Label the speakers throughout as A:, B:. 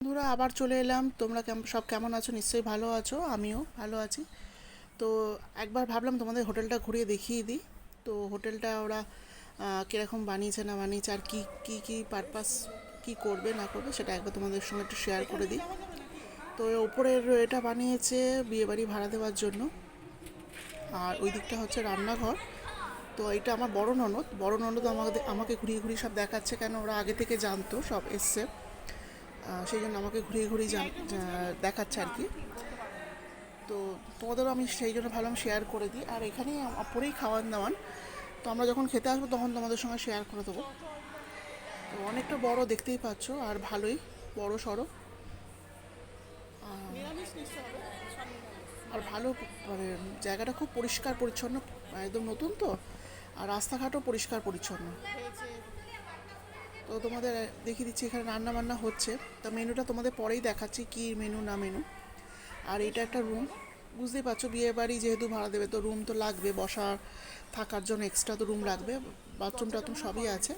A: বন্ধুরা, আবার চলে এলাম। তোমরা সব কেমন আছো? নিশ্চয়ই ভালো আছো। আমিও ভালো আছি। তো একবার ভাবলাম তোমাদের হোটেলটা ঘুরিয়ে দেখিয়ে দিই। তো হোটেলটা ওরা কীরকম বানিয়েছে না বানিয়েছে, আর কী কী কী পারপাস কী করবে, না করবে, সেটা একবার তোমাদের সঙ্গে একটু শেয়ার করে দিই। তো ওপরের এটা বানিয়েছে বিয়েবাড়ি ভাড়া দেওয়ার জন্য। আর ওই দিকটা হচ্ছে রান্নাঘর। তো এটা আমার বড় ননদ। বড় ননদ আমাকে আমাকে ঘুরিয়ে ঘুরিয়ে সব দেখাচ্ছে কেন? ওরা আগে থেকে জানতো, সব এসছে। সেই জন্য আমাকে ঘুরিয়ে ঘুরিয়ে দেখাচ্ছে আর কি। তো তোমাদেরও আমি সেই জন্য ভাবলাম শেয়ার করে দিই। আর এখানে পরেই খাওয়ান দাওয়ান। তো আমরা যখন খেতে আসব তখন তোমাদের সঙ্গে শেয়ার করে দেবো। তো অনেকটা বড় দেখতেই পাচ্ছ, আর ভালোই। বড়, সড়ো। আর ভালো মানে জায়গাটা খুব পরিষ্কার পরিচ্ছন্ন, একদম নতুন তো। আর রাস্তাঘাটও পরিষ্কার পরিচ্ছন্ন। তো তোমাদের দেখিয়ে দিচ্ছি এখানে রান্না বান্না হচ্ছে। তো মেনুটা তোমাদের পরেই দেখাচ্ছি কি মেনু, না মেনু। আর এটা একটা রুম বুঝতেই পারছ, বিয়ে বাড়ি যেহেতু ভাড়া দেবে, তো রুম তো লাগবে, বসার, থাকার জন্য এক্সট্রা তো রুম লাগবে বাথরুম টাথরুম সবই আছে।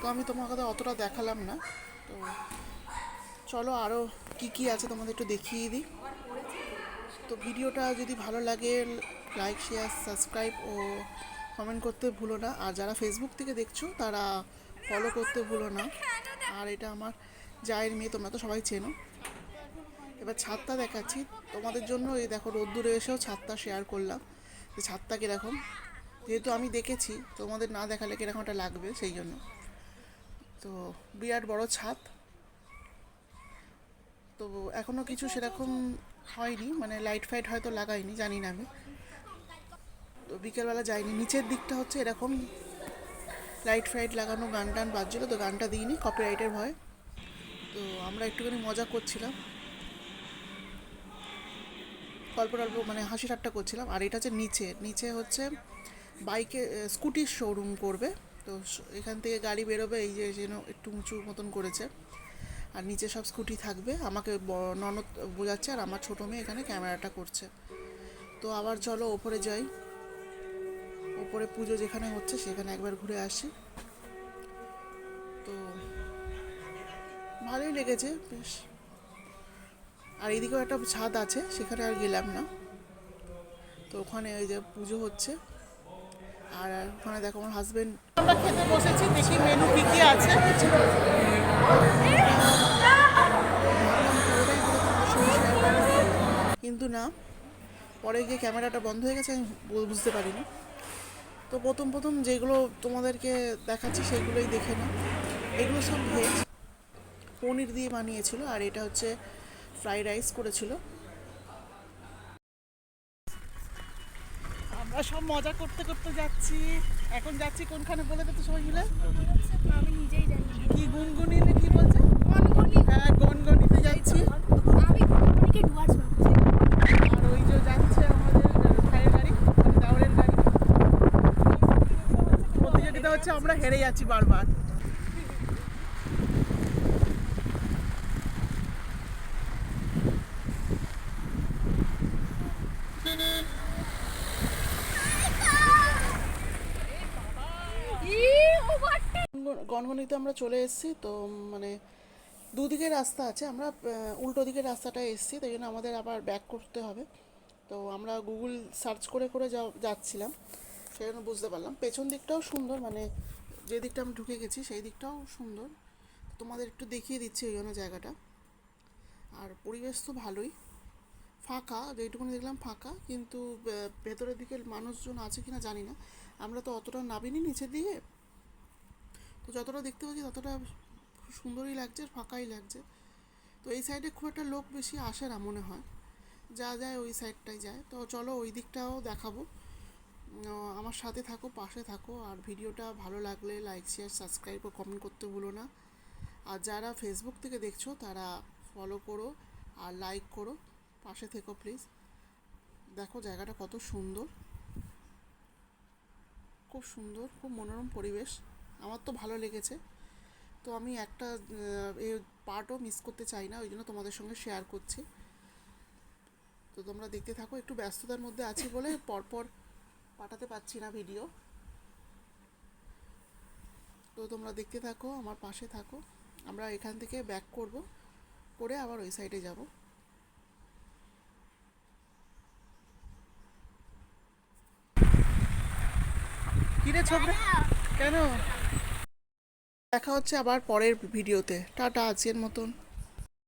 A: তো আমি তোমাকে অতটা দেখালাম না। তো চলো আরও কি কি আছে তোমাদের একটু দেখিয়ে দিই। তো ভিডিওটা যদি ভালো লাগে লাইক শেয়ার সাবস্ক্রাইব ও কমেন্ট করতে ভুলো না। আর যারা ফেসবুক থেকে দেখছ, তারা ফলো করতে ভুলো না। আর এটা আমার জায়ের মেয়ে, তোমরা তো সবাই চেনো। এবার ছাদটা দেখাচ্ছি। তোমাদের জন্য এই দেখো, রোদ্দুরে এসেও ছাদটা শেয়ার করলাম। যে ছাদটা কীরকম? যেহেতু আমি দেখেছি, তোমাদের না দেখালে কীরকম একটা লাগবে, সেই জন্য। তো বিরাট বড় ছাদ। তো এখনও কিছু সেরকম হয়নি মানে লাইট ফাইট হয়তো লাগাইনি, জানি না আমি। তো বিকেলবেলা যাইনি। নিচের দিকটা হচ্ছে এরকম লাইট ফাইট লাগানো গান টান বাজছিল, তো গানটা দিইনি কপিরাইটের ভয়। তো আমরা একটুখানি মজা করছিলাম। গল্প টল্প মানে হাসি ঠাট্টা করছিলাম। আর এটা হচ্ছে নিচে। নিচে হচ্ছে বাইকে স্কুটির শোরুম করবে। তো এখান থেকে গাড়ি বেরোবে, এই যে যেন একটু উঁচু মতন করেছে। আর নিচে সব স্কুটি থাকবে। আমাকে ননদ বোঝাচ্ছে আর আমার ছোটো মেয়ে এখানে ক্যামেরাটা করছে। তো আবার চলো ওপরে যাই। ওপরে পুজো যেখানে হচ্ছে সেখানে একবার ঘুরে আসি। তো ভালোই লেগেছে, বেশ। আর এদিকেও একটা ছাদ আছে, সেখানে আর গেলাম না। তো ওখানে ওই যে পুজো হচ্ছে। আর ওখানে দেখো আমার হাজবেন্ড আমরা খেতে বসেছি, দেখি মেনু কি কি আছে। কিন্তু না, পরে গিয়ে ক্যামেরাটা বন্ধ হয়ে গেছে, আমি বুঝতে পারিনি। তো প্রথম প্রথম যেগুলো তোমাদেরকে দেখাচ্ছি সেগুলোই দেখে নাও। এগুলো সব ভেজ। পনির দিয়ে বানিয়েছিল আর এটা হচ্ছে ফ্রাইড রাইস করেছিল। আমরা সব মজা করতে করতে যাচ্ছি। এখন যাচ্ছি কোনখানে বলে তো সবাই মিলে?
B: আমি নিজেই জানি।
A: কি গুনগুনিতে কি বলছে?
B: গনগনি
A: হ্যাঁ গনগনিতে যাচ্ছি।
B: আমি গনগনিকে ডুয়ার্স ভাবছি
A: আর ওই যে যাচ্ছে আমাদের ভাইয়ের গাড়ি মানে দাওরের গাড়ি হচ্ছে আমরা হেরে যাচ্ছি বারবার। গনগনিতে আমরা চলে এসেছি, তো মানে দুদিকে রাস্তা আছে, আমরা উল্টো দিকের রাস্তাটায় এসেছি, তাই জন্য আমাদের আবার ব্যাক করতে হবে। তো আমরা গুগল সার্চ করে করে যাচ্ছিলাম। সেই জন্য বুঝতে পারলাম। পেছন দিকটাও সুন্দর মানে যে দিকটা আমি ঢুকে গেছি সেই দিকটাও সুন্দর। তোমাদের একটু দেখিয়ে দিচ্ছি ওই জন্য জায়গাটা। আর পরিবেশ তো ভালোই। ফাঁকা যেটুকুনি দেখলাম ফাঁকা, কিন্তু ভেতরের দিকে মানুষজন আছে কিনা জানি না। আমরা তো অতটা নাবিনি নিচের দিকে। তো যতটা দেখতে পাচ্ছি ততটা সুন্দরই লাগছে ফাঁকাই লাগছে। তো এই সাইডে খুব একটা লোক বেশি আসে না মনে হয়। যা যায় ওই সাইডটাই যায়। তো চলো ওই দিকটাও দেখাবো। আমার সাথে থাকো, পাশে থাকো। আর ভিডিওটা ভালো লাগলে লাইক শেয়ার সাবস্ক্রাইব ও কমেন্ট করতে ভুলো না। আর যারা ফেসবুক থেকে দেখছ, তারা ফলো করো আর লাইক করো। পাশে থেকো প্লিজ দেখো জায়গাটা কত সুন্দর। খুব সুন্দর, খুব মনোরম পরিবেশ। আমার তো ভালো লেগেছে। তো আমি একটা এই পার্টও মিস করতে চাই না, ওই জন্য তোমাদের সঙ্গে শেয়ার করছি। তো তোমরা দেখতে থাকো, একটু ব্যস্ততার মধ্যে আছি বলে পরপর পাঠাতে পারছি না ভিডিও তো তোমরা দেখতে থাকো, আমার পাশে থাকো। আমরা এখান থেকে ব্যাক করব, করে আবার ওই সাইডে যাব। কেন? দেখা হচ্ছে আবার পরের ভিডিওতে টাটা, আজকের মতন।